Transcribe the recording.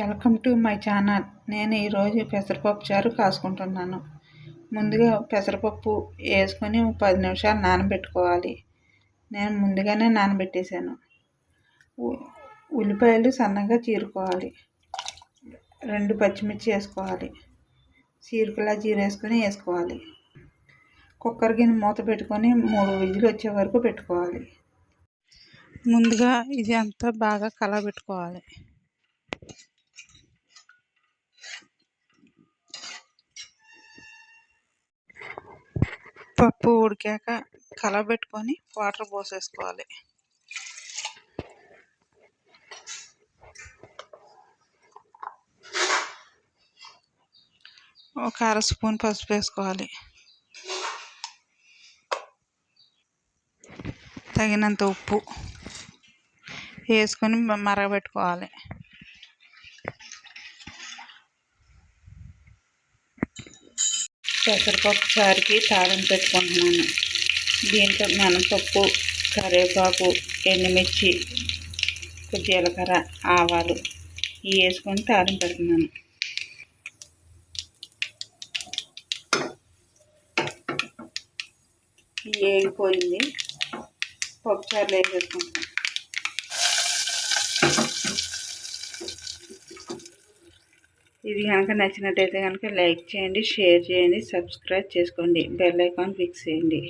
Welcome to my channel. నేను ఈరోజు పెసరపప్పు చారు కాసుకుంటున్నాను. ముందుగా పెసరపప్పు వేసుకొని పది నిమిషాలు నానబెట్టుకోవాలి. నేను ముందుగానే నానబెట్టేశాను. ఉల్లిపాయలు సన్నగా చీరుకోవాలి. రెండు పచ్చిమిర్చి వేసుకోవాలి. చీరుకులా చీరేసుకొని వేసుకోవాలి. కుక్కర్ గిన్నె మూత పెట్టుకొని మూడు విజులు వచ్చే వరకు పెట్టుకోవాలి. ముందుగా ఇది అంతా బాగా కలబెట్టుకోవాలి. పప్పు ఉడికాక కలబెట్టుకొని వాటర్ పోసేసుకోవాలి. ఒక అర స్పూన్ పసుపు వేసుకోవాలి. తగినంత ఉప్పు వేసుకొని మరగబెట్టుకోవాలి. పెసరపప్పు చారుకి తాళం పెట్టుకుంటున్నాను. దీంట్లో మినపప్పు కరివేపాకు ఎండుమిర్చి జీలకర్ర ఆవాలు ఇవి వేసుకొని తాళం పెడుతున్నాను. వేగిపోయింది పప్పు చారులు వేసేసుకుంటాను ఇది కనుక నచ్చినట్టయితే కనుక లైక్ చేయండి షేర్ చేయండి సబ్స్క్రైబ్ చేసుకోండి బెల్ ఐకాన్ ఫిక్స్ చేయండి.